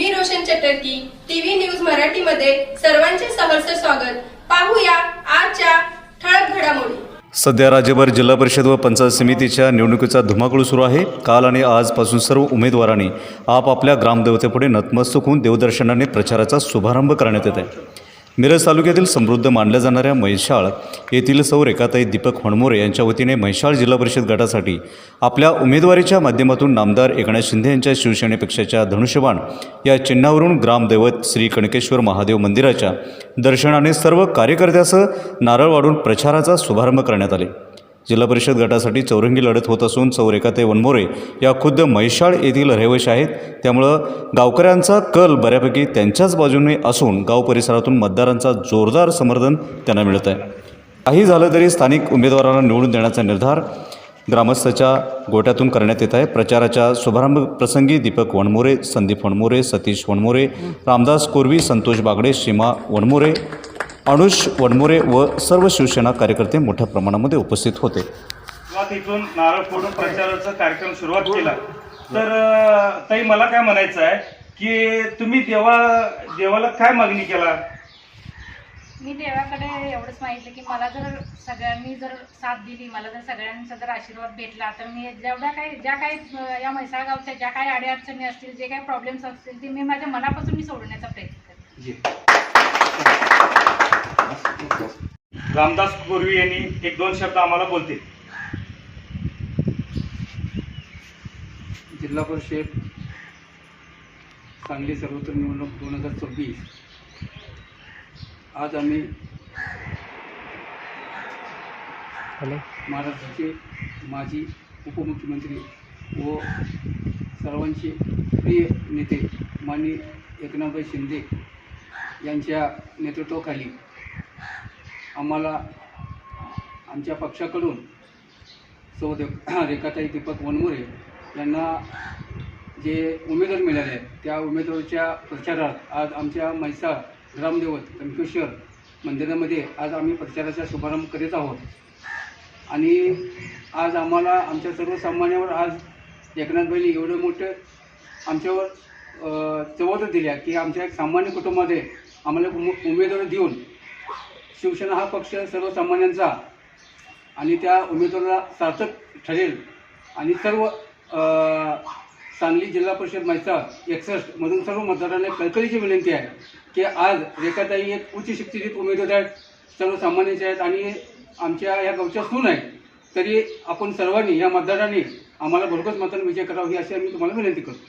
Sudarshan चटर्की TV news मराठीमध्ये सर्वांचे सहर्ष स्वागत. पाहूया आजच्या ठळक घडामोडी. सध्या राज्यभर जिल्हा परिषद व पंचायत समितीच्या निवडणुकीचा धुमाकूळ सुरू आहे. काल आणि आजपासून सर्व उमेदवारांनी आपापल्या ग्रामदेवतेपुढे नतमस्तक होऊन देवदर्शनाने प्रचाराचा शुभारंभ करण्यात येत आहे. मिरज तालुक्यातील समृद्ध मानल्या जाणाऱ्या म्हैसाळ येथील सौ रेखाताई दीपक होणमोरे यांच्या वतीने म्हैसाळ जिल्हा परिषद गटासाठी आपल्या उमेदवारीच्या माध्यमातून नामदार एकनाथ शिंदे यांच्या शिवसेनेपेक्षाच्या धनुष्यबाण या चिन्हावरून ग्रामदैवत श्री कणकेश्वर महादेव मंदिराच्या दर्शनाने सर्व कार्यकर्त्यासह नारळ वाढून प्रचाराचा शुभारंभ करण्यात आले. जिल्हा परिषद गटासाठी चौरंगी लढत होत असून चौरेखाते वनमोरे या खुद्द म्हैसाळ येथील रहिवाशी आहेत. त्यामुळं गावकऱ्यांचा कल बऱ्यापैकी त्यांच्याच बाजूने असून गाव परिसरातून मतदारांचा जोरदार समर्थन त्यांना मिळत आहे. काही झालं तरी स्थानिक उमेदवारांना निवडून देण्याचा निर्धार ग्रामस्थाच्या गोट्यातून करण्यात येत आहे. प्रचाराच्या शुभारंभ प्रसंगी दीपक वणमोरे संदीप वणमोरे सतीश वनमोरे रामदास कोरवी संतोष बागडे सीमा वणमोरे अनुष वनमोरे व सर्व शिवसेना कार्यकर्ते मोठ्या प्रमाणामध्ये उपस्थित होते. इथून नारळ फोडून प्रचाराचा कार्यक्रम सुरुवात केला. तर ताई मला काय म्हणायचं आहे की तुम्ही देवा देवाला काय मागणी केला? मी देवाकडे एवढंच माहिती की मला जर सगळ्यांनी जर साथ दिली मला जर सगळ्यांचा जर आशीर्वाद भेटला तर मी जेवढ्या काही ज्या काही या म्हैसाळ गावच्या ज्या काही अडीअडचणी असतील जे काही प्रॉब्लेम्स असतील ते मी माझ्या मनापासून मी सोडवण्याचा प्रयत्न करेन रामदास पूर्वी यांनी एक दोन शब्द आम्हाला बोलतील. जिल्हा परिषद सांगली सर्वोत्तर निवडणूक दोन हजार चोवीस. आज आम्ही महाराष्ट्राचे माजी उपमुख्यमंत्री व सर्वांचे प्रिय नेते माननीय एकनाथभाई शिंदे यांच्या नेतृत्वाखाली आम्हाला आमच्या पक्षाकडून सौ दे रेखाताई दीपक वनमुरे यांना जे उमेदवार मिळाले आहेत त्या उमेदवाराच्या प्रचारात आज आमच्या म्हैसाळ ग्रामदेवत कंकेश्वर मंदिरामध्ये आज आम्ही प्रचाराचा शुभारंभ करीत आहोत. आणि आज आम्हाला आमच्या सर्वसामान्यावर आज एकनाथबाईंनी एवढं मोठं आमच्यावर अ, जबाबदारी दिल्या की आमच्या एक सामान्य कुटुंबामध्ये आम्हाला उम- उमेदवार देऊन शिवसेना हा पक्ष सर्वसामान्यांचा आणि त्या उमेदवाराला सार्थक ठरेल. आणि सर्व सांगली जिल्हा परिषद म्हैसाळ एकसष्टमधून सर्व मतदारांना कळकळीची विनंती आहे की आज रेखाताई एक उच्च शिक्षित उमेदवार आहेत सर्वसामान्यांचे आहेत आणि आमच्या या गावच्या सून आहेत. तरी आपण सर्वांनी या मतदारांनी आम्हाला भरघोस मतांनी विजय करावा ही अशी आम्ही तुम्हाला विनंती करतो.